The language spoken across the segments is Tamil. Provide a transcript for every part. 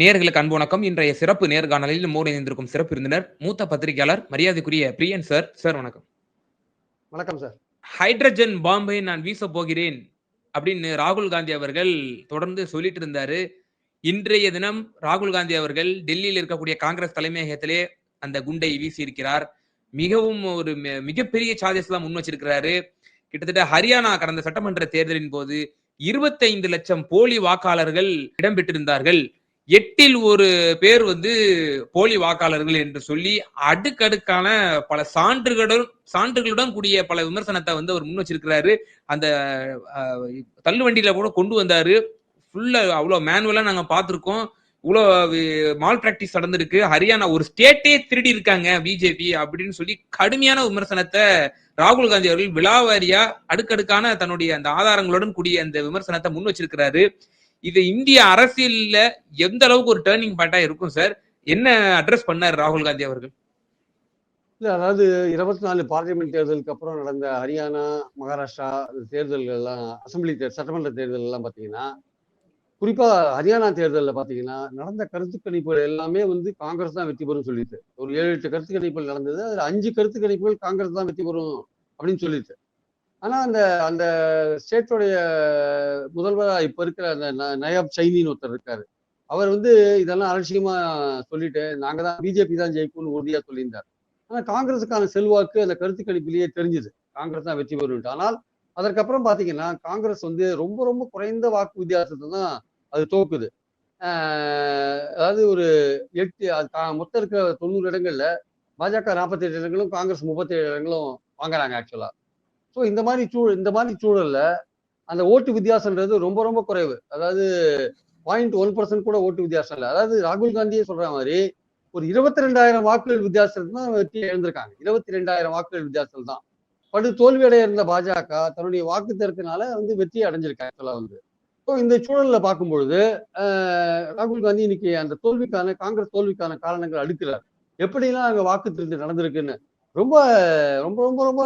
நேர்களுக்கு அன்பு வணக்கம். இன்றைய சிறப்பு நேர்காணலில் மூட இணைந்திருக்கும் சிறப்பு விருந்தினர் மூத்த பத்திரிகையாளர் மரியாதைக்குரிய பிரியன் சார். சார் வணக்கம். வணக்கம் சார். ஹைட்ரஜன் பாம்பை நான் வீச போகிறேன் அப்படின்னு ராகுல் காந்தி அவர்கள் தொடர்ந்து சொல்லிட்டு இருந்தாரு. இன்றைய தினம் ராகுல் காந்தி அவர்கள் டெல்லியில் இருக்கக்கூடிய காங்கிரஸ் தலைமையகத்திலே அந்த குண்டை வீசி இருக்கிறார் மிகவும் ஒரு மிகப்பெரிய சார்ஜஸ் எல்லாம் முன் வச்சிருக்கிறாரு. கிட்டத்தட்ட ஹரியானா கடந்த சட்டமன்ற தேர்தலின் போது இருபத்தைந்து லட்சம் போலி வாக்காளர்கள் இடம்பெற்றிருந்தார்கள். எட்டில் ஒரு பேர் வந்து போலி வாக்காளர்கள் என்று சொல்லி அடுக்கடுக்கான பல சான்றுகளுடன் சான்றுகளுடன் கூடிய பல விமர்சனத்தை வந்து அவர் முன் வச்சிருக்கிறாரு. அந்த தள்ளுவண்டியில கூட கொண்டு வந்தாரு. ஃபுல்லா அவ்வளோ மேனுவலா நாங்க பார்த்துருக்கோம். இவ்வளோ மால் பிராக்டிஸ் நடந்திருக்கு. ஹரியானா ஒரு ஸ்டேட்டே திருடி இருக்காங்க பிஜேபி அப்படின்னு சொல்லி கடுமையான விமர்சனத்தை ராகுல் காந்தி அவர்கள் விழாவாரியா அடுக்கடுக்கான தன்னுடைய அந்த ஆதாரங்களுடன் கூடிய அந்த விமர்சனத்தை முன் வச்சிருக்கிறாரு. இது இந்திய அரசியல்ல எந்த அளவுக்கு ஒரு டேர்னிங் பாயிண்டா இருக்கும் சார் என்ன அட்ரஸ் பண்ணார் ராகுல் காந்தி அவர்கள்? இல்லை அதாவது இருபத்தி நாலு பார்லிமெண்ட் தேர்தலுக்கு அப்புறம் நடந்த ஹரியானா மகாராஷ்டிரா தேர்தல்கள் எல்லாம் அசம்பிளி தேர் சட்டமன்ற தேர்தல் எல்லாம் பார்த்தீங்கன்னா குறிப்பாக ஹரியானா தேர்தலில் பார்த்தீங்கன்னா நடந்த கருத்து கணிப்புகள் எல்லாமே வந்து காங்கிரஸ் தான் வெற்றி பெறும் சொல்லிட்டு. ஒரு ஏழு எட்டு கருத்து கணிப்புகள் நடந்தது அதில் அஞ்சு கருத்து கணிப்புகள் காங்கிரஸ் தான் வெற்றி பெறும் அப்படின்னு சொல்லிட்டு. ஆனா அந்த அந்த ஸ்டேட்டோடைய முதல்வராக இப்போ இருக்கிற அந்த ந- நயாப் சைனின்னு ஒருத்தர் இருக்காரு. அவர் வந்து இதெல்லாம் அலட்சியமா சொல்லிட்டு நாங்க தான் பிஜேபி தான் ஜெயிக்கும்னு உறுதியா சொல்லியிருந்தார். ஆனா காங்கிரஸுக்கான செல்வாக்கு அந்த கருத்து கணிப்பிலேயே தெரிஞ்சுது. காங்கிரஸ் தான் வெற்றி பெறும் ஆனால் அதற்கப்புறம் பாத்தீங்கன்னா காங்கிரஸ் வந்து ரொம்ப ரொம்ப குறைந்த வாக்கு வித்தியாசத்தை தான் அது தோக்குது. அதாவது ஒரு எட்டு அது மொத்தம் இருக்கிற தொண்ணூறு இடங்கள்ல பாஜக நாற்பத்தி எட்டு இடங்களும் காங்கிரஸ் முப்பத்தி ஏழு இடங்களும் வாங்குறாங்க ஆக்சுவலா ஸோ இந்த மாதிரி சூழ் இந்த மாதிரி சூழல்ல அந்த ஓட்டு வித்தியாசம்ன்றது ரொம்ப ரொம்ப குறைவு. அதாவது பாயிண்ட் ஒன் பர்சன்ட் கூட ஓட்டு வித்தியாசம் இல்லை. அதாவது ராகுல் காந்தியே சொல்ற மாதிரி ஒரு இருபத்தி ரெண்டாயிரம் வாக்குகள் வித்தியாசத்தில் தான் வெற்றி எழுந்திருக்காங்க இருபத்தி ரெண்டாயிரம் வாக்குகள் வித்தியாசத்தில் தான். படு தோல்வி அடைய இருந்த பாஜக தன்னுடைய வாக்கு தெற்குனால வந்து வெற்றி அடைஞ்சிருக்காங்க ஆக்சுவலா வந்து. ஸோ இந்த சூழல்ல பார்க்கும் பொழுது ஆஹ், ராகுல் காந்தி இன்னைக்கு அந்த தோல்விக்கான காங்கிரஸ் தோல்விக்கான காரணங்கள் அடுக்கிறார் எப்படிலாம் அங்கே வாக்கு திருத்தி நடந்திருக்குன்னு ரொம்ப ரொம்ப ரொம்ப ரொம்ப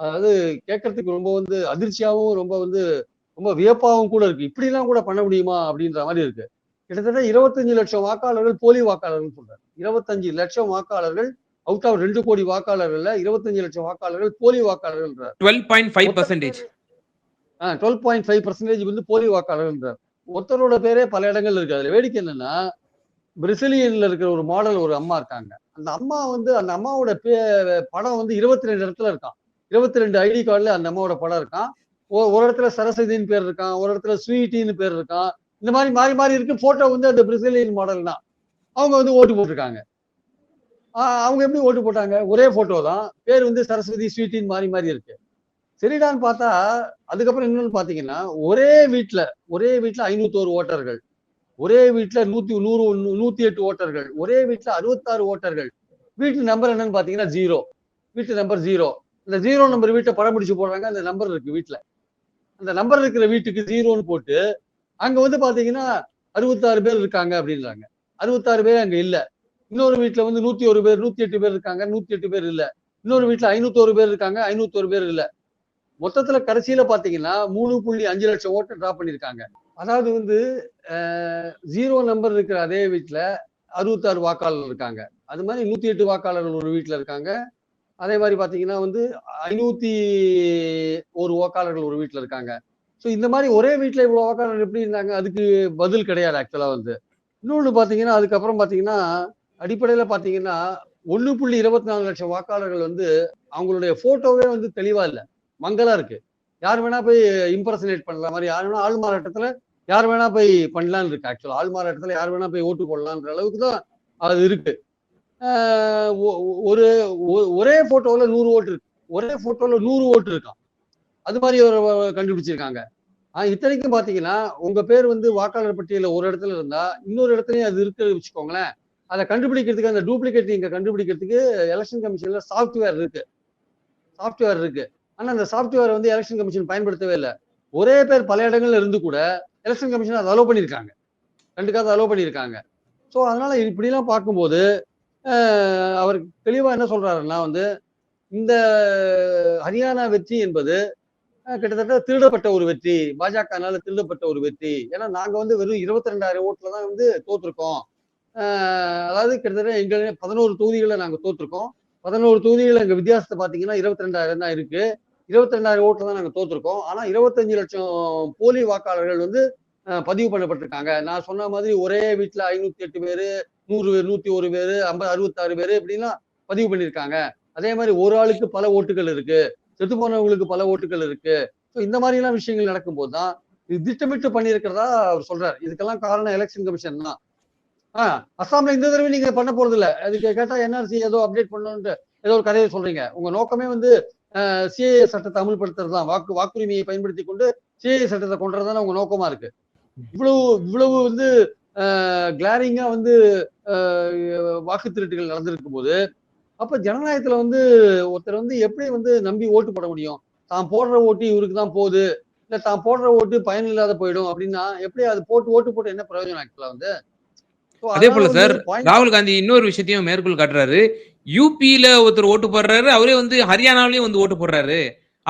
அதாவது கேட்கறதுக்கு ரொம்ப வந்து அதிர்ச்சியாகவும் ரொம்ப வந்து ரொம்ப வியப்பாகவும் கூட இருக்கு. இப்படிலாம் கூட பண்ண முடியுமா அப்படின்ற மாதிரி இருக்கு. கிட்டத்தட்ட இருபத்தஞ்சு லட்சம் வாக்காளர்கள் போலி வாக்காளர்கள் சொல்றாரு. இருபத்தஞ்சு லட்சம் வாக்காளர்கள் அவுட் ஆஃப் ரெண்டு கோடி வாக்காளர்கள்ல இருபத்தஞ்சு லட்சம் வாக்காளர்கள் போலி வாக்காளர்கள்ன்றார். Twelve point five percentage twelve point five percentage வந்து போலி வாக்காளர்கள்ன்றார். ஒருத்தரோட பேரே பல இடங்கள்ல இருக்கு. அதுல வேடிக்கை என்னன்னா பிரசிலியன்ல இருக்கிற ஒரு மாடல் ஒரு அம்மா இருக்காங்க. அந்த அம்மா வந்து அந்த அம்மாவோட பே படம் வந்து இருபத்தி ரெண்டு இடத்துல இருக்கான் இருபத்தி ரெண்டு ஐடி கார்டுல அந்த அம்மாவோட படம் இருக்கான். ஒரு இடத்துல சரஸ்வதின்னு பேர் இருக்கான் ஒரு இடத்துல ஸ்வீட்டின்னு பேர் இருக்கான். இந்த மாதிரி மாறி மாறி இருக்கு. போட்டோ வந்து அந்த பிரசிலியன் மாடல் தான். அவங்க வந்து ஓட்டு போட்டிருக்காங்க. ஆஹ் அவங்க எப்படி ஓட்டு போட்டாங்க? ஒரே போட்டோ தான். பேர் வந்து சரஸ்வதி ஸ்வீட்டின்னு மாறி மாறி இருக்கு. சரிடான்னு பார்த்தா அதுக்கப்புறம் என்னன்னு பார்த்தீங்கன்னா ஒரே வீட்ல ஒரே வீட்ல ஐநூத்தோரு ஓட்டர்கள். ஒரே வீட்ல நூத்தி நூறு நூ- நூத்தி எட்டு ஓட்டர்கள். ஒரே வீட்ல அறுபத்தாறு ஓட்டர்கள். வீட்டு நம்பர் என்னன்னு பார்த்தீங்கன்னா ஜீரோ வீட்டு நம்பர் ஜீரோ இந்த ஜீரோ நம்பர் வீட்டை படம் பிடிச்சு போடுறாங்க அந்த நம்பர் இருக்கு வீட்ல. அந்த நம்பர் இருக்கிற வீட்டுக்கு ஜீரோன்னு போட்டு அங்க வந்து பாத்தீங்கன்னா அறுபத்தாறு பேர் இருக்காங்க அப்படின்றாங்க. அறுபத்தாறு பேர் அங்க இல்ல. இன்னொரு வீட்டில் வந்து நூத்தி ஒரு பேர் நூத்தி எட்டு பேர் இருக்காங்க நூத்தி எட்டு பேர் இல்ல. இன்னொரு வீட்டில் ஐநூத்தோரு பேர் இருக்காங்க ஐநூத்தோரு பேர் இல்ல. மொத்தத்துல கடைசியில பாத்தீங்கன்னா மூணு புள்ளி அஞ்சு லட்சம் ஓட்டை ட்ராப் பண்ணியிருக்காங்க அதாவது வந்து ஜீரோ நம்பர் இருக்கிற அதே வீட்டில் அறுபத்தாறு வாக்காளர் இருக்காங்க. அது மாதிரி நூத்தி எட்டு வாக்காளர்கள் ஒரு வீட்ல இருக்காங்க. அதே மாதிரி பார்த்தீங்கன்னா வந்து ஐநூற்றி ஒரு வாக்காளர்கள் ஒரு வீட்டில் இருக்காங்க. ஸோ இந்த மாதிரி ஒரே வீட்டில் இவ்வளோ வாக்காளர்கள் எப்படி இருந்தாங்க? அதுக்கு பதில் கிடையாது ஆக்சுவலாக வந்து. இன்னொன்று பார்த்தீங்கன்னா அதுக்கப்புறம் பார்த்தீங்கன்னா அடிப்படையில் பார்த்தீங்கன்னா ஒன்று புள்ளி இருபத்தி நாலு லட்சம் வாக்காளர்கள் வந்து அவங்களுடைய ஃபோட்டோவே வந்து தெளிவாக இல்லை. மங்களா இருக்குது யார் வேணா போய் இம்ப்ரெஷனேட் பண்ணலாம். மாதிரி யார் வேணா ஆள் மாறாட்டத்தில் யார் வேணா போய் பண்ணலான்னு இருக்கு ஆக்சுவலாக ஆள் மாறாட்டத்தில் யார் வேணா போய் ஓட்டு போடலான்ற அளவுக்கு தான் அது இருக்குது ஒரு ஒ- ஒரே போட்டோல நூறு ஓட்டு இருக்கு. ஒரே போட்டோல நூறு ஓட்டு இருக்கான் அது மாதிரி ஒரு கண்டுபிடிச்சிருக்காங்க. ஆஹ் இத்தனைக்கும் பாத்தீங்கன்னா உங்க பேர் வந்து வாக்காளர் பட்டியல ஒரு இடத்துல இருந்தா இன்னொரு இடத்துலயும் அது இருக்கு வச்சுக்கோங்களேன். அதை கண்டுபிடிக்கிறதுக்கு அந்த டூப்ளிகேட் நீங்க கண்டுபிடிக்கிறதுக்கு எலெக்ஷன் கமிஷன்ல சாஃப்ட்வேர் இருக்கு. சாஃப்ட்வேர் இருக்கு. ஆனா அந்த சாஃப்ட்வேர் வந்து எலெக்ஷன் கமிஷன் பயன்படுத்தவே இல்லை. ஒரே பேர் பல இடங்கள்ல இருந்து கூட எலெக்ஷன் கமிஷன் அதை அலோவ் பண்ணியிருக்காங்க. கண்டுக்காத அலோவ் பண்ணியிருக்காங்க. ஸோ அதனால இப்படிலாம் பார்க்கும்போது அவர் தெளிவாக என்ன சொல்றாருன்னா வந்து இந்த ஹரியானா வெற்றி என்பது கிட்டத்தட்ட திருடப்பட்ட ஒரு வெற்றி. பாஜகனால திருடப்பட்ட ஒரு வெற்றி. ஏன்னா நாங்க வந்து வெறும் இருபத்தி ரெண்டாயிரம் ஓட்டுல தான் வந்து தோற்றுருக்கோம் அதாவது கிட்டத்தட்ட எங்க பதினோரு தொகுதிகளை நாங்க தோற்றுருக்கோம் பதினோரு தொகுதிகள் எங்க வித்தியாசத்தை பாத்தீங்கன்னா இருபத்தி ரெண்டாயிரம் தான் இருக்கு. இருபத்தி ரெண்டாயிரம் ஓட்டுல தான் நாங்க தோற்றுருக்கோம் ஆனா இருபத்தஞ்சு லட்சம் போலி வாக்காளர்கள் வந்து பதிவு பண்ணப்பட்டிருக்காங்க. நான் சொன்ன மாதிரி ஒரே வீட்டுல ஐநூத்தி எட்டு பேரு நூறு பேர் நூத்தி ஒரு பேர் ஐம்பது அறுபத்தாறு பேர் இப்படிலாம் பதிவு பண்ணியிருக்காங்க. அதே மாதிரி ஒரு ஆளுக்கு பல ஓட்டுகள் இருக்கு. செத்து போனவங்களுக்கு பல ஓட்டுகள் இருக்கு. ஸோ இந்த மாதிரி எல்லாம் விஷயங்கள் நடக்கும்போது தான் இது திட்டமிட்டு பண்ணியிருக்கிறதா அவர் சொல்றாரு. இதுக்கெல்லாம் காரணம் எலெக்ஷன் கமிஷன் தான். ஆஹ் அஸ்ஸாம்ல இந்த தடவை நீங்க பண்ண போறது இல்ல. அதுக்கு கேட்டா என்ஆர்சி ஏதோ அப்டேட் பண்ணணும்ட்டு ஏதோ ஒரு கதையை சொல்றீங்க. உங்க நோக்கமே வந்து சிஏஏ சட்டத்தை அமல்படுத்துறது தான். வாக்கு வாக்குரிமையை பயன்படுத்தி கொண்டு சிஏஏ சட்டத்தை கொண்டுறது தானே உங்க நோக்கமா இருக்கு. இவ்வளவு இவ்வளவு வந்து கிளாரிங்கா வந்து வாக்கு திருட்டுகள் நடந்திருக்கும் போது அப்ப ஜனநாயகத்துல வந்து ஒருத்தர் வந்து எப்படி வந்து நம்பி ஓட்டு போட முடியும்? தான் போடுற ஓட்டு இவருக்கு தான் போகுது. இல்ல தான் போடுற ஓட்டு பயனில்லாத போயிடும் அப்படின்னா எப்படி அது போட்டு ஓட்டு போட்டு என்ன பிரயோஜனம் ஆக்சுவலா வந்து? அதே போல சார் ராகுல் காந்தி இன்னொரு விஷயத்தையும் மேற்கோள் காட்டுறாரு. யூபியில ஒருத்தர் ஓட்டு போடுறாரு அவரே வந்து ஹரியானாவிலயும் வந்து ஓட்டு போடுறாரு.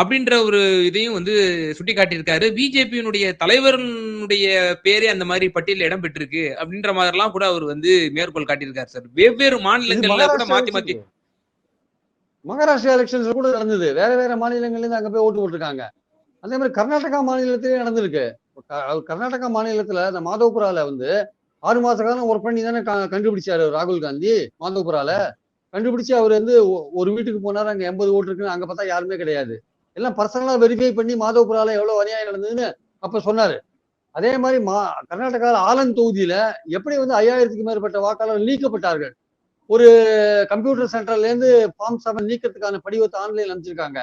அப்படின்ற ஒரு இதையும் வந்து சுட்டி காட்டியிருக்காரு பிஜேபியினுடைய தலைவருடைய பேரே அந்த மாதிரி பட்டியலில் இடம் பெற்றிருக்கு அப்படின்ற மாதிரிலாம் கூட அவர் வந்து மேற்கோள் காட்டியிருக்காரு சார். வெவ்வேறு மாநிலங்கள்ல கூட மாத்தி மாத்தி. மகாராஷ்டிரா எலெக்ஷன்ஸ்ல கூட நடந்தது. வேற வேற மாநிலங்கள்ல இருந்து அங்க போய் ஓட்டு போட்டிருக்காங்க. அதே மாதிரி கர்நாடகா மாநிலத்திலேயே நடந்திருக்கு. கர்நாடகா மாநிலத்துல இந்த மாதவபுரால வந்து ஆறு மாச காலம் ஒர்க் பண்ணி தானே கண்டுபிடிச்சாரு ராகுல் காந்தி மாதவபுரால கண்டுபிடிச்சு அவர் வந்து ஒரு வீட்டுக்கு போனாரு அங்க எண்பது ஓட்டு இருக்குன்னு அங்க பார்த்தா யாருமே கிடையாது. எல்லாம் பர்சனலாக வெரிஃபை பண்ணி மாதவபுரால எவ்வளவு அநியாயம் நடந்ததுன்னு அப்போ சொன்னாரு. அதே மாதிரி மா கர்நாடகாவில் ஆலன் தொகுதியில எப்படி வந்து ஐயாயிரத்துக்கு மேற்பட்ட வாக்காளர்கள் நீக்கப்பட்டார்கள்? ஒரு கம்ப்யூட்டர் சென்டர்ல இருந்து ஃபார்ம் செவன் நீக்கிறதுக்கான படிவத்தை ஆன்லைன்ல அனுப்பிச்சிருக்காங்க.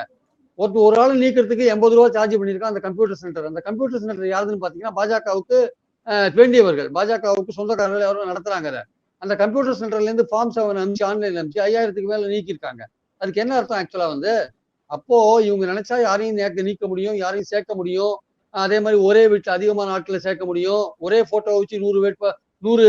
ஒருத்தர் ஒரு ஆள் நீக்கிறதுக்கு எண்பது ரூபா சார்ஜ் பண்ணியிருக்கான் அந்த கம்ப்யூட்டர் சென்டர் அந்த கம்ப்யூட்டர் சென்டர் யாருன்னு பார்த்தீங்கன்னா பாஜகவுக்கு வேண்டியவர்கள். பாஜகவுக்கு சொந்தக்காரர்கள் யாரும் நடத்துறாங்க அதை. அந்த கம்ப்யூட்டர் சென்டர்லேருந்து ஃபார்ம் செவன் அனுப்பிச்சு ஆன்லைன் அனுப்பிச்சு ஐயாயிரத்துக்கு மேலே நீக்கியிருக்காங்க. அதுக்கு என்ன அர்த்தம் ஆக்சுவலா வந்து? அப்போ இவங்க நினைச்சா யாரையும் நேக்க நீக்க முடியும் யாரையும் சேர்க்க முடியும். அதே மாதிரி ஒரே வீட்டில் அதிகமான ஆட்களை சேர்க்க முடியும். ஒரே போட்டோவை வச்சு நூறு வேட்ப நூறு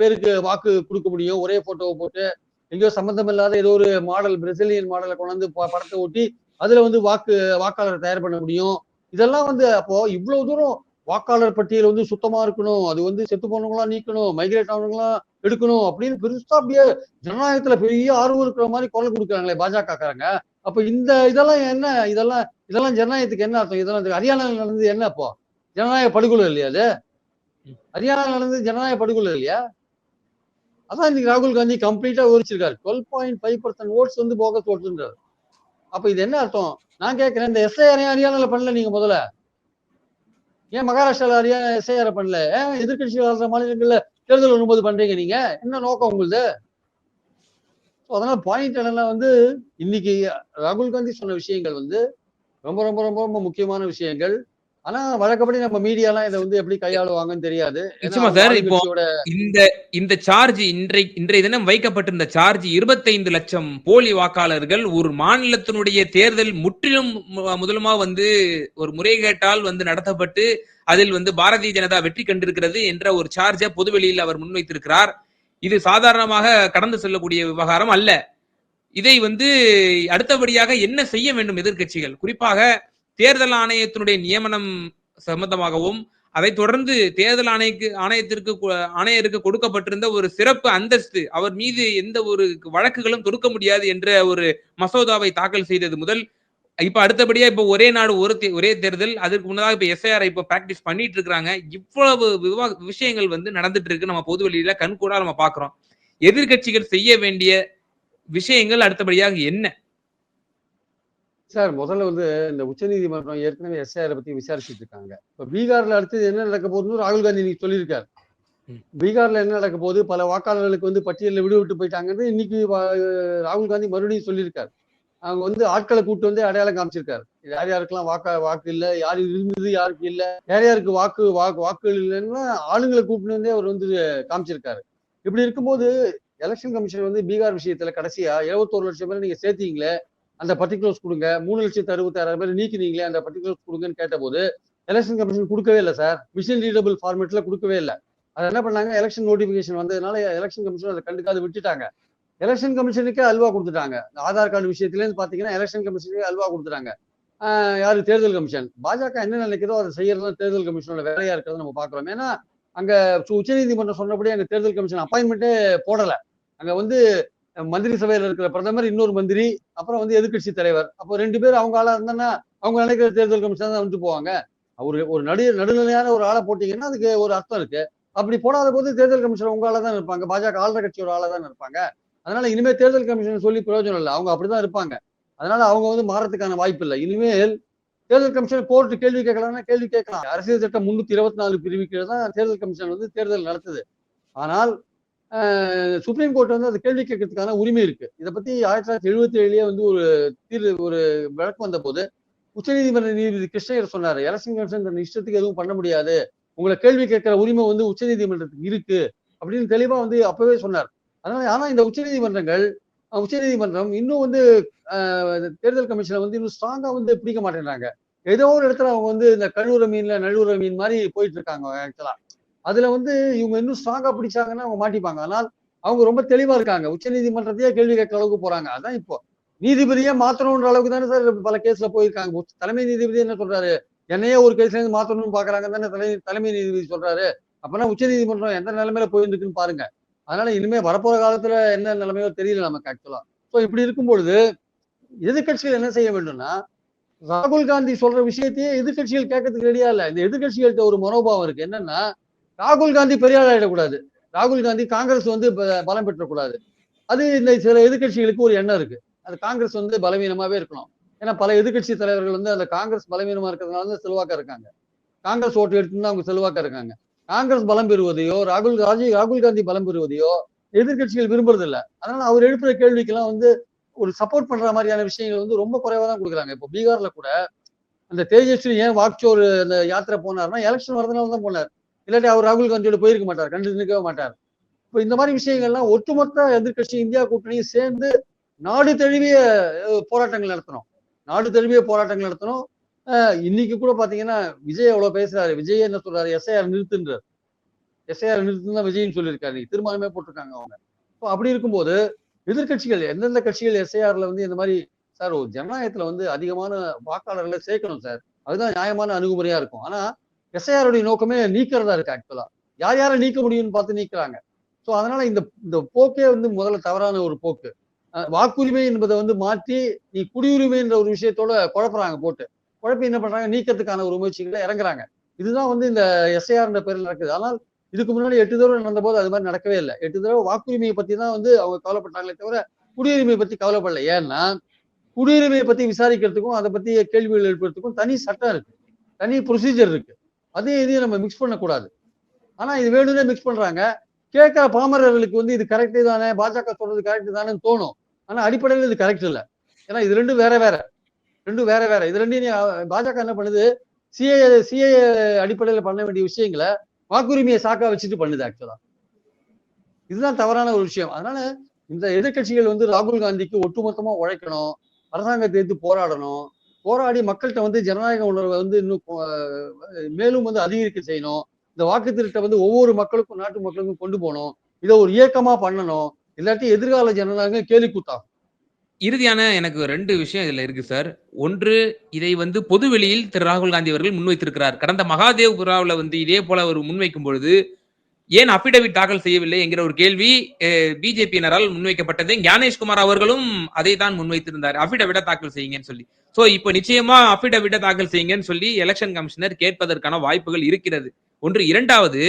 பேருக்கு வாக்கு கொடுக்க முடியும். ஒரே போட்டோவை போட்டு. எங்கேயோ சம்மந்தம் இல்லாத ஏதோ ஒரு மாடல் பிரசிலியன் மாடலை கொண்டாந்து படத்தை ஒட்டி அதுல வந்து வாக்கு வாக்காளரை தயார் பண்ண முடியும். இதெல்லாம் வந்து அப்போ இவ்வளவு தூரம் வாக்காளர் பட்டியல் வந்து சுத்தமா இருக்கணும். அது வந்து செத்து போனவங்களா நீக்கணும். மைக்ரேட் ஆனவங்களா எடுக்கணும் அப்படின்னு பெருசா அப்படியே ஜனநாயகத்துல பெரிய ஆர்வம் இருக்கிற மாதிரி குரல் கொடுக்குறாங்களே பாஜகக்காரங்க. அப்ப இந்த இதெல்லாம் என்ன? இதெல்லாம் இதெல்லாம் ஜனநாயகத்துக்கு என்ன அர்த்தம்? இதெல்லாம் இந்த ஹரியானால நடந்தது என்ன அப்போ? ஜனநாயக படுகொலை இல்லையா அது? ஹரியானால நடந்தது ஜனநாயக படுகொலை இல்லையா? அதான் இன்னைக்கு ராகுல் காந்தி கம்ப்ளீட்டா விவரிச்சிருக்காரு. Twelve point five percent votes வந்து போக ஓட்டுன்றாரு அப்ப இது என்ன அர்த்தம்? நான் கேட்கிறேன் இந்த எஸ்ஐஆர் ஹரியானால பண்ணல நீங்க முதல்ல? ஏன் மகாராஷ்டிரால ஹரியானா எஸ்ஐஆர் பண்ணல? ஏன் எதிர்கட்சி வாழ்ற மாநிலங்கள்ல தேர்தல் வரும்போது பண்றீங்க நீங்க? என்ன நோக்கம் உங்களுது? அதனால பாயிண்ட் என்னன்னா வந்து இன்னைக்கு ராகுல் காந்தி சொன்ன விஷயங்கள் வந்து ரொம்ப ரொம்ப ரொம்ப ரொம்ப முக்கியமான விஷயங்கள். ஆனா வழக்கப்படி நம்ம மீடியாலாம் இதை வந்து எப்படி கையாளுவாங்கன்னு தெரியாது. நிச்சயமா சார், இப்போ இந்த இந்த சார்ஜ் இன்றை இன்றைய தினம் வைக்கப்பட்டிருந்த சார்ஜ் இருபத்தைந்து லட்சம் போலி வாக்காளர்கள் ஒரு மாநிலத்தினுடைய தேர்தல் முற்றிலும் முதலுமா வந்து ஒரு முறைகேட்டால் வந்து நடத்தப்பட்டு அதில் வந்து பாரதிய ஜனதா வெற்றி கண்டிருக்கிறது என்ற ஒரு சார்ஜை பொதுவெளியில் அவர் முன்வைத்திருக்கிறார். இது சாதாரணமாக கடந்து செல்லக்கூடிய விவகாரம் அல்ல. இதை வந்து அடுத்தபடியாக என்ன செய்ய வேண்டும் எதிர்க்கட்சிகள்? குறிப்பாக தேர்தல் ஆணையத்தினுடைய நியமனம் சம்பந்தமாகவும் அதை தொடர்ந்து தேர்தல் ஆணையக்கு ஆணையத்திற்கு ஆணையருக்கு கொடுக்கப்பட்டிருந்த ஒரு சிறப்பு அந்தஸ்து அவர் மீது எந்த ஒரு வழக்குகளும் தொடுக்க முடியாது என்ற ஒரு மசோதாவை தாக்கல் செய்தது முதல். இப்ப அடுத்தபடியா இப்ப ஒரே நாடு ஒரு தே- ஒரே தேர்தல் அதுக்கு முன்னதாக இப்ப எஸ்ஐஆர் இப்ப பிராக்டிஸ் பண்ணிட்டு இருக்கிறாங்க. இவ்வளவு விவா விஷயங்கள் வந்து நடந்துட்டு இருக்கு. நம்ம பொது வெளியில கண்கூடா நம்ம பாக்குறோம். எதிர்க்கட்சிகள் செய்ய வேண்டிய விஷயங்கள் அடுத்தபடியாக என்ன? சார் முதல்ல வந்து இந்த உச்சநீதிமன்றம் ஏற்கனவே எஸ்ஐஆர் பத்தி விசாரிச்சுட்டு இருக்காங்க. இப்ப பீகார்ல அடுத்தது என்ன நடக்க போகுதுன்னு ராகுல் காந்தி இன்னைக்கு சொல்லியிருக்காரு. பீகார்ல என்ன நடக்க போகுது? பல வாக்காளர்களுக்கு வந்து பட்டியலில் விடுவிட்டு போயிட்டாங்கன்னு இன்னைக்கு ராகுல் காந்தி மறுபடியும் சொல்லியிருக்காரு. அவங்க வந்து ஆட்களை கூட்டு வந்து அடையாளம் காமிச்சிருக்காரு. யார் யாருக்கெல்லாம் வாக்கா வாக்கு இல்ல? யார் இருந்தது யாருக்கு இல்ல? யார் யாருக்கு வாக்கு வாக்கு வாக்குகள் இல்லைன்னா ஆளுங்களை கூப்பிட்டு வந்தே அவர் வந்து காமிச்சிருக்காரு. இப்படி இருக்கும்போது எலெக்ஷன் கமிஷன் வந்து பீகார் விஷயத்துல கடைசியா 71 லட்சம் பேர் நீங்க சேர்த்தீங்களே அந்த பர்டிகுலர்ஸ் கொடுங்க. மூணு லட்சத்து அறுபத்தாயிரம் பேர் நீக்கினீங்களே அந்த பர்டிகுலர்ஸ் கொடுங்கன்னு கேட்டபோது எலெக்ஷன் கமிஷன் கொடுக்கவே இல்லை சார் மிஷின் ரீடபிள் ஃபார்மேட்டில் கொடுக்கவே இல்லை. அதை என்ன பண்ணாங்க? எலெக்ஷன் நோட்டிஃபிகேஷன் வந்ததுனால எலெக்ஷன் கமிஷன் அதை கண்டுக்காது விட்டுட்டாங்க. எலெக்ஷன் கமிஷனுக்கே அல்வா கொடுத்துட்டாங்க. ஆதார் கார்டு விஷயத்துலேருந்து பார்த்தீங்கன்னா எலெக்ஷன் கமிஷனுக்கு அல்வா கொடுத்துட்டாங்க. யார் யாரு? தேர்தல் கமிஷன் பாஜக என்ன நினைக்கிறதோ அதை செய்யறதுலாம் தேர்தல் கமிஷனோட வேலையா இருக்கிறது நம்ம பார்க்குறோம். ஏன்னா அங்கே உச்சநீதிமன்றம் சொன்னபடி அங்கே தேர்தல் கமிஷன் அப்பாயின்மெண்ட்டே போடலை. அங்கே வந்து மந்திரி சபையில் இருக்கிற பிரதமர் இன்னொரு மந்திரி அப்புறம் வந்து எதிர்க்கட்சி தலைவர். அப்போ ரெண்டு பேர் அவங்க ஆளா இருந்தாங்கன்னா அவங்க நினைக்கிற தேர்தல் கமிஷன் தான் வந்து போவாங்க. ஒரு ஒரு நடு நடுநிலையான ஒரு ஆளை போட்டீங்கன்னா அதுக்கு ஒரு அர்த்தம் இருக்கு. அப்படி போடாத போது தேர்தல் கமிஷன் உங்க ஆளா தான் இருப்பாங்க. பாஜக ஆளுநர் கட்சியோட ஆளா தான் இருப்பாங்க. அதனால இனிமேல் தேர்தல் கமிஷன் சொல்லி பிரயோஜனம் இல்லை. அவங்க அப்படிதான் இருப்பாங்க. அதனால அவங்க வந்து மாறதுக்கான வாய்ப்பு இல்லை. இனிமேல் தேர்தல் கமிஷன் கோர்ட் கேள்வி கேட்கலாம்னா கேள்வி கேட்கலாம். அரசியல் சட்டம் முன்னூத்தி இருபத்தி நாலு பிரிவு கீழே தான் தேர்தல் கமிஷன் வந்து தேர்தல் நடத்துது. ஆனால் சுப்ரீம் கோர்ட் வந்து அது கேள்வி கேட்கறதுக்கான உரிமை இருக்கு. இதை பத்தி ஆயிரத்தி தொள்ளாயிரத்தி எழுபத்தி ஏழுலயே வந்து ஒரு தீர்வு ஒரு விளக்கம் வந்த போது உச்சநீதிமன்ற நீதிபதி கிருஷ்ணயர் சொன்னார் எலெக்ஷன் கமிஷன் தன் இஷ்டத்துக்கு எதுவும் பண்ண முடியாது. உங்களை கேள்வி கேட்கிற உரிமை வந்து உச்சநீதிமன்றத்துக்கு இருக்கு. அப்படின்னு தெளிவா வந்து அப்பவே சொன்னார். அதனால ஆனா இந்த உச்சநீதிமன்றங்கள் உச்சநீதிமன்றம் இன்னும் வந்து தேர்தல் கமிஷனை வந்து இன்னும் ஸ்ட்ராங்கா வந்து பிடிக்க மாட்டேங்கிறாங்க ஏதோ ஒரு இடத்துல அவங்க வந்து இந்த கழுவுற மீன்ல நழுவுற மீன் மாதிரி போயிட்டு இருக்காங்க ஆக்சுவலா அதுல வந்து இவங்க இன்னும் ஸ்ட்ராங்கா பிடிச்சாங்கன்னா அவங்க மாட்டிப்பாங்க. ஆனால் அவங்க ரொம்ப தெளிவா இருக்காங்க. உச்சநீதிமன்றத்தையே கேள்வி கேட்கிற அளவுக்கு போறாங்க. அதான் இப்போ. நீதிபதியே மாத்தணும்ன்ற அளவுக்கு தானே சார் பல கேஸ்ல போயிருக்காங்க. தலைமை நீதிபதி என்ன சொல்றாரு? என்னையே ஒரு கேஸ்ல இருந்து மாத்தணும்னு பாக்குறாங்க தானே தலை தலைமை நீதிபதி சொல்றாரு. அப்பனா உச்ச நீதிமன்றம் எந்த நிலைமையில போயிருந்துக்குன்னு பாருங்க. அதனால இனிமே வரப்போற காலத்துல என்ன நிலைமையோ தெரியல நமக்கு ஆக்சுவலா ஸோ இப்படி இருக்கும் பொழுது எதிர்கட்சிகள் என்ன செய்ய வேண்டும்னா ராகுல் காந்தி சொல்ற விஷயத்தையே எதிர்க்கட்சிகள் கேட்கறதுக்கு ரெடியா இல்ல. இந்த எதிர்கட்சிகள்கிட்ட ஒரு மனோபாவம் இருக்கு. என்னன்னா ராகுல் காந்தி பெரியார் ஆயிடக்கூடாது. ராகுல் காந்தி காங்கிரஸ் வந்து பலம் பெற்றக்கூடாது. அது இந்த சில எதிர்க்கட்சிகளுக்கு ஒரு எண்ணம் இருக்கு. அது காங்கிரஸ் வந்து பலவீனமாவே இருக்கணும் ஏன்னா பல எதிர்க்கட்சி தலைவர்கள் வந்து அந்த காங்கிரஸ் பலவீனமா இருக்கிறதுனால தான் செல்வாக்கா இருக்காங்க. காங்கிரஸ் ஓட்டு எடுத்துன்னு அவங்க செல்வாக்கா இருக்காங்க. காங்கிரஸ் பலம் பெறுவதையோ ராகுல் ராஜீவ் ராகுல் காந்தி பலம் பெறுவதையோ எதிர்க்கட்சிகள் விரும்புறது இல்லை அதனால அவர் எழுப்புற கேள்விக்கெல்லாம் வந்து ஒரு சப்போர்ட் பண்ற மாதிரியான விஷயங்கள் வந்து ரொம்ப குறைவா தான் கொடுக்குறாங்க. இப்போ பீகார்ல கூட அந்த தேஜஸ்வி ஏன் வாக்சோர் அந்த யாத்திரை போனார்னா எலெக்ஷன் வரதுனால தான் போனார். இல்லாட்டி அவர் ராகுல் காந்தியோட போயிருக்க மாட்டார் கண்டு நிற்கவே மாட்டார். இப்போ இந்த மாதிரி விஷயங்கள்லாம் ஒட்டுமொத்த எதிர்கட்சி இந்தியா கூட்டணியும் சேர்ந்து நாடு தழுவிய போராட்டங்கள் நடத்தணும். நாடு தழுவிய போராட்டங்கள் நடத்தணும். இன்னைக்கு கூட பாத்தீங்கன்னா விஜய் எவ்வளவு பேசுறாரு. விஜய் என்ன சொல்றாரு? எஸ்ஐஆர் நிறுத்துன்றார். எஸ்ஐஆர் நிறுத்துன்னு தான் விஜய்னு சொல்லியிருக்காரு. இன்னைக்கு தீர்மானமே போட்டிருக்காங்க அவங்க. இப்போ அப்படி இருக்கும்போது எதிர்க்கட்சிகள் எந்தெந்த கட்சிகள் எஸ்ஐஆர்ல வந்து இந்த மாதிரி சார் ஒரு ஜனநாயகத்துல வந்து அதிகமான வாக்காளர்களை சேர்க்கணும் சார். அதுதான் நியாயமான அணுகுமுறையா இருக்கும். ஆனா எஸ்ஐஆருடைய நோக்கமே நீக்கிறதா இருக்கு ஆக்சுவலா. யார் யாரை நீக்க முடியும்னு பார்த்து நீக்குறாங்க. ஸோ அதனால இந்த இந்த போக்கே வந்து முதல்ல தவறான ஒரு போக்கு. வாக்குரிமை என்பதை வந்து மாற்றி நீ குடியுரிமைன்ற ஒரு விஷயத்தோட குழப்புறாங்க போட்டு. குழப்பி என்ன பண்றாங்க? நீக்கிறதுக்கான ஒரு முயற்சிகளை இறங்குறாங்க. இதுதான் வந்து இந்த எஸ்ஐஆர்ன்ற பேரில் நடக்குது. ஆனால் இதுக்கு முன்னாடி எட்டு தடவை நடந்த போது அது மாதிரி நடக்கவே இல்லை. எட்டு தடவை வாக்குரிமையை பத்தி தான் வந்து அவங்க கவலைப்பட்டாங்களே தவிர குடியுரிமையை பத்தி கவலைப்படல. ஏன்னா குடியுரிமையை பத்தி விசாரிக்கிறதுக்கும் அதை பத்தி கேள்விகள் எழுப்புறதுக்கும் தனி சட்டம் இருக்கு. தனி ப்ரொசீஜர் இருக்கு. அதையும் இதையும் நம்ம மிக்ஸ் பண்ணக்கூடாது. ஆனா இது வேணும்னே மிக்ஸ் பண்றாங்க. கேட்கிற பாமரர்களுக்கு வந்து இது கரெக்டே தானே பாஜக சொல்றது கரெக்ட் தானேன்னு தோணும். ஆனா அடிப்படையில் இது கரெக்ட் இல்லை. ஏன்னா இது ரெண்டும் வேற வேற. ரெண்டும் வேற வேற. இது ரெண்டையும் பாஜக என்ன பண்ணுது? சிஏ சிஏ அடிப்படையில் பண்ண வேண்டிய விஷயங்களை வாக்குரிமையை சாக்கா வச்சுட்டு பண்ணுது ஆக்சுவலா இதுதான் தவறான ஒரு விஷயம். அதனால இந்த எதிர்க்கட்சிகள் வந்து ராகுல் காந்திக்கு ஒட்டுமொத்தமா உழைக்கணும் அரசாங்கத்தை எடுத்து போராடணும் போராடி மக்கள்கிட்ட வந்து ஜனநாயக உணர்வை வந்து இன்னும் மேலும் வந்து அதிகரிக்க செய்யணும். இந்த வாக்கு திருட்டை வந்து ஒவ்வொரு மக்களுக்கும் நாட்டு மக்களுக்கும் கொண்டு போகணும். இதை ஒரு இயக்கமா பண்ணணும். இல்லாட்டி எதிர்கால ஜனநாயகம் கேலி கூத்தாகும் இறுதியான எனக்கு ரெண்டு விஷயம் இதுல இருக்கு சார். ஒன்று இதை வந்து பொதுவெளியில் திரு ராகுல் காந்தி அவர்கள் முன்வைத்திருக்கிறார். கடந்த மகாதேவ் புராவில் வந்து இதே போல அவர் முன்வைக்கும் பொழுது ஏன் அபிடவிட் தாக்கல் செய்யவில்லை என்கிற ஒரு கேள்வி பிஜேபியினரால் முன்வைக்கப்பட்டது. ஞானேஷ்குமார் அவர்களும் அதை தான் முன்வைத்திருந்தார். அபிடவிட தாக்கல் செய்யுங்கன்னு சொல்லி. சோ இப்போ நிச்சயமா அபிடவிட தாக்கல் செய்யுங்கன்னு சொல்லி எலெக்ஷன் கமிஷனர் கேட்பதற்கான வாய்ப்புகள் இருக்கிறது. ஒன்று. இரண்டாவது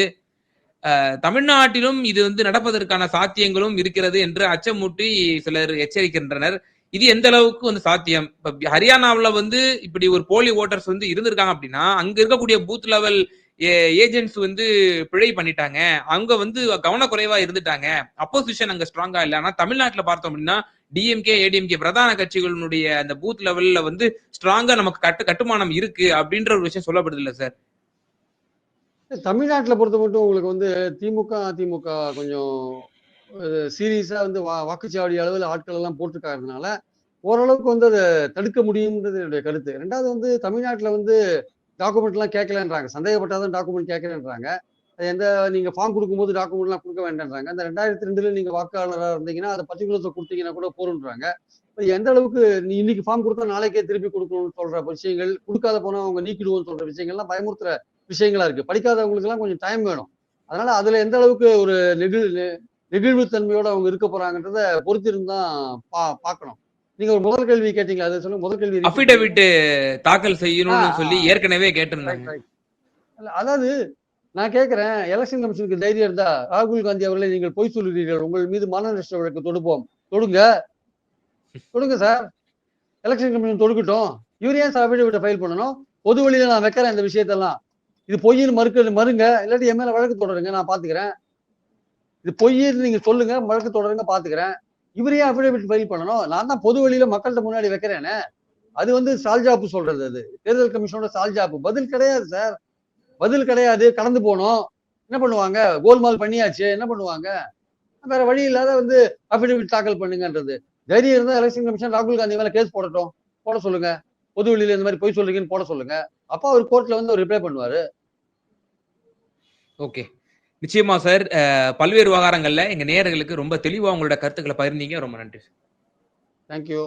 தமிழ்நாட்டிலும் இது வந்து நடப்பதற்கான சாத்தியங்களும் இருக்கிறது என்று அச்சமூட்டி சிலர் எச்சரிக்கின்றனர். இது எந்த அளவுக்கு வந்து சாத்தியம்? இப்ப ஹரியானாவுல வந்து இப்படி ஒரு போலி ஓட்டர்ஸ் வந்து இருந்திருக்காங்க அப்படின்னா அங்க இருக்கக்கூடிய பூத் லெவல் ஏஜென்ட்ஸ் வந்து பிழை பண்ணிட்டாங்க. அங்க வந்து கவனக்குறைவா இருந்துட்டாங்க. அப்போசிஷன் அங்க ஸ்ட்ராங்கா இல்ல. ஆனா தமிழ்நாட்டுல பார்த்தோம் அப்படின்னா டிஎம்கே ஏடிஎம்கே பிரதான கட்சிகளுடைய அந்த பூத் லெவல்ல வந்து ஸ்ட்ராங்கா நமக்கு கட்டு கட்டுமானம் இருக்கு அப்படின்ற ஒரு விஷயம் சொல்லப்படுது இல்ல சார் தமிழ்நாட்டுல பொறுத்த மட்டும் உங்களுக்கு வந்து திமுக அதிமுக கொஞ்சம் சீரியஸா வந்து வா- வாக்குச்சாவடி அளவில் ஆட்கள் எல்லாம் போட்டிருக்காருனால ஓரளவுக்கு வந்து அதை தடுக்க முடியும்ன்றது என்னுடைய கருத்து. ரெண்டாவது வந்து தமிழ்நாட்டுல வந்து டாக்குமெண்ட்லாம் கேட்கலன்றாங்க. சந்தேகப்பட்டாதான் டாக்குமெண்ட் கேட்கலன்றாங்க. எந்த நீங்க ஃபார்ம் கொடுக்கும்போது டாக்குமெண்ட் எல்லாம் கொடுக்க வேண்டாம்ன்றாங்க. அந்த ரெண்டாயிரத்தி ரெண்டுல நீங்க வாக்காளராக இருந்தீங்கன்னா அதை பர்டிகுலர்ஸை கொடுத்தீங்கன்னா கூட போருன்றாங்க இப்ப எந்த அளவுக்கு நீ இன்னைக்கு ஃபார்ம் கொடுத்தா நாளைக்கே திருப்பி கொடுக்கணும்னு சொல்ற விஷயங்கள் கொடுக்காத போனா அவங்க நீக்கிடுவோம்னு சொல்ற விஷயங்கள்லாம் பயமுறுத்துற விஷயங்களா இருக்கு. படிக்காதவங்களுக்கு எல்லாம் கொஞ்சம் டைம் வேணும். அதனால அதுல எந்த அளவுக்கு ஒரு நெகிழ் நெகிழ்வுத்தன்மையோட அவங்க இருக்க போறாங்கன்றத பொறுத்திருந்து தான் பா பார்க்கணும் நீங்க ஒரு முதல் கேள்வி கேட்டீங்களா? அதை சொல்லுங்க. முதல் கேள்வி அபிடவிட் தாக்கல் செய்யணும்னு சொல்லி. ஏற்கனவே கேட்டிருந்தாங்க. அதாவது நான் கேட்கிறேன் எலெக்ஷன் கமிஷனுக்கு தைரியம் இருந்தா ராகுல் காந்தி அவர்களை நீங்கள் பொய் சொல்லுகிறீர்கள். உங்கள் மீது மான நஷ்ட வழக்கு தொடுப்போம். தொடுங்க. தொடுங்க சார் எலெக்ஷன் கமிஷன் தொடுக்கட்டும். இவர் ஏன் சார் அபிடவிட்டை ஃபைல் பண்ணணும். பொது வழியில நான் வைக்கிறேன் இந்த விஷயத்தெல்லாம். இது பொய்ன்னு மறுக்க மறுங்க. இல்லாட்டி என் மேல வழக்கு தொடருங்க நான் பாத்துக்கிறேன். இது பொய்ன்னு நீங்க சொல்லுங்க வழக்கு தொடருங்க பாத்துக்கிறேன். இவர் ஏன் அபிடவிட் ஃபைல் பண்ணணும். நான் தான் பொது வழியில மக்கள்கிட்ட முன்னாடி வைக்கிறேனே. அது வந்து சால்ஜாப்பு சொல்றது அது. தேர்தல் கமிஷனோட சால்ஜாப்பு. பதில் கிடையாது சார் பதில் கிடையாது கடந்து போனோம். என்ன பண்ணுவாங்க? கோல்மால் பண்ணியாச்சு. என்ன பண்ணுவாங்க? வேற வழி இல்லாத வந்து அபிடவிட் தாக்கல் பண்ணுங்கன்றது. தைரியம் இருந்தா எலெக்ஷன் கமிஷன் ராகுல் காந்தி மேல கேஸ் போடட்டும். போட சொல்லுங்க. பொது வெளியில இந்த மாதிரி பொய் சொல்றீங்கன்னு போட சொல்லுங்க. அப்ப அவர் கோர்ட்ல வந்து ரிப்ளை பண்ணுவாரு. ஓகே நிச்சயமா சார் பல்வேறு விவகாரங்கள்ல எங்க நேயர்களுக்கு ரொம்ப தெளிவா உங்களோட கருத்துக்களை பகிர்ந்தீங்க. ரொம்ப நன்றி தேங்க்யூ